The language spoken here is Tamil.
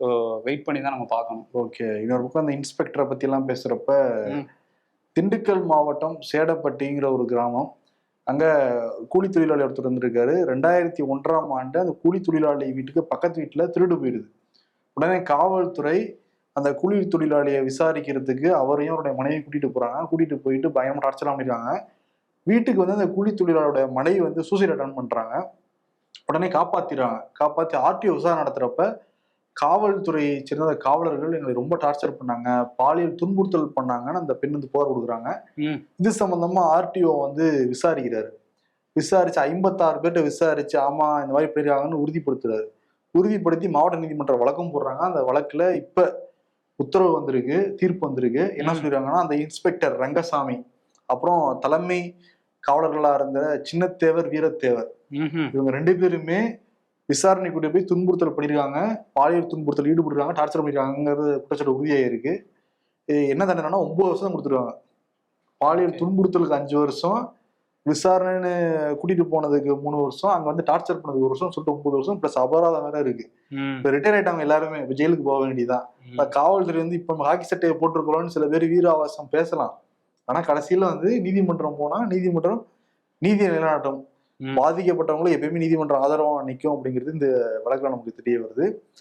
ஸோ வெயிட் பண்ணி தான் நம்ம பார்க்கணும். ஓகே இன்னொரு பக்கம் அந்த இன்ஸ்பெக்டரை பத்தி எல்லாம் பேசுறப்ப ம். திண்டுக்கல் மாவட்டம் சேடப்பட்டிங்கிற ஒரு கிராமம். அங்க கூலி தொழிலாளி ஒருத்தர் வந்திருக்காரு. ரெண்டாயிரத்தி ஒன்றாம் ஆண்டு அந்த கூலி தொழிலாளி வீட்டுக்கு பக்கத்து வீட்டுல திருடு போயிடுது. உடனே காவல்துறை அந்த கூலி தொழிலாளியை விசாரிக்கிறதுக்கு அவரையும் அவருடைய மனைவி கூட்டிட்டு போறாங்க. கூட்டிட்டு போயிட்டு பயங்கரமா டார்ச்சர் பண்ணிருக்காங்க. வீட்டுக்கு வந்து அந்த கூலி தொழிலாளருடைய மனைவி வந்து சூசைட் அட்டன் பண்றாங்க. உடனே காப்பாத்திடுறாங்க. காப்பாத்தி ஆர்டிஓ விசாரணை நடத்துறப்ப காவல்துறையை சேர்ந்த காவலர்கள் எங்களை ரொம்ப டார்ச்சர் பண்ணாங்க. பாலியல் துன்புறுத்தல் பண்ணாங்கன்னு அந்த பெண் வந்து புகார் கொடுக்குறாங்க. இது சம்பந்தமா ஆர்டிஓ வந்து விசாரிக்கிறாரு. விசாரிச்சு ஐம்பத்தாறு பேர்ட்ட விசாரிச்சு ஆமா இந்த மாதிரி பண்ணிருக்காங்கன்னு உறுதிப்படுத்துறாரு. உறுதிப்படுத்தி மாவட்ட நீதிமன்றம் வழக்கம் போடுறாங்க. அந்த வழக்குல இப்ப உத்தரவு வந்திருக்கு தீர்ப்பு வந்திருக்கு. என்ன ம். சொல்லிருக்காங்கன்னா அந்த இன்ஸ்பெக்டர் ரங்கசாமி அப்புறம் தலைமை காவலர்களா இருந்த சின்னத்தேவர் வீரத்தேவர். இவங்க ரெண்டு பேருமே விசாரணை கூட்டி போய் துன்புறுத்தல் பண்ணியிருக்காங்க பாலியல் துன்புறுத்தல் ஈடுபட்டுருக்காங்க. டார்ச்சர் பண்ணிருக்காங்கிறது குற்றச்சாட்டு உறுதியாயிருக்கு இது என்ன தண்டனைனா ஒன்பது வருஷம் தான் கொடுத்துருவாங்க பாலியல். துன்புறுத்தலுக்கு அஞ்சு வருஷம். விசாரணைன்னு கூட்டிட்டு போனதுக்கு மூணு வருஷம். அங்க வந்து டார்ச்சர் பண்ணதுக்கு ஒரு வருஷம் சொல்லிட்டு ஒன்பது வருஷம். பிளஸ் அபராதம் வேற இருக்கு. இப்ப ரிட்டையர் ஆயிட்டவங்க எல்லாருமே. இப்ப ஜெயிலுக்கு போக. இப்ப காவல்துறை வந்து இப்ப ஹாக்கி சட்டையை போட்டிருக்கிறோம்னு சில பேர் வீராவாசம் பேசலாம். ஆனா கடைசியில வந்து நீதிமன்றம் போனா நீதிமன்றம் நீதியை நிலைநாட்டும். பாதிக்கப்பட்டவங்களும் எப்பயுமே நீதிமன்றம் ஆதரவா நிற்கும் அப்படிங்கிறது இந்த வழக்கில் நமக்கு தெரிய வருது.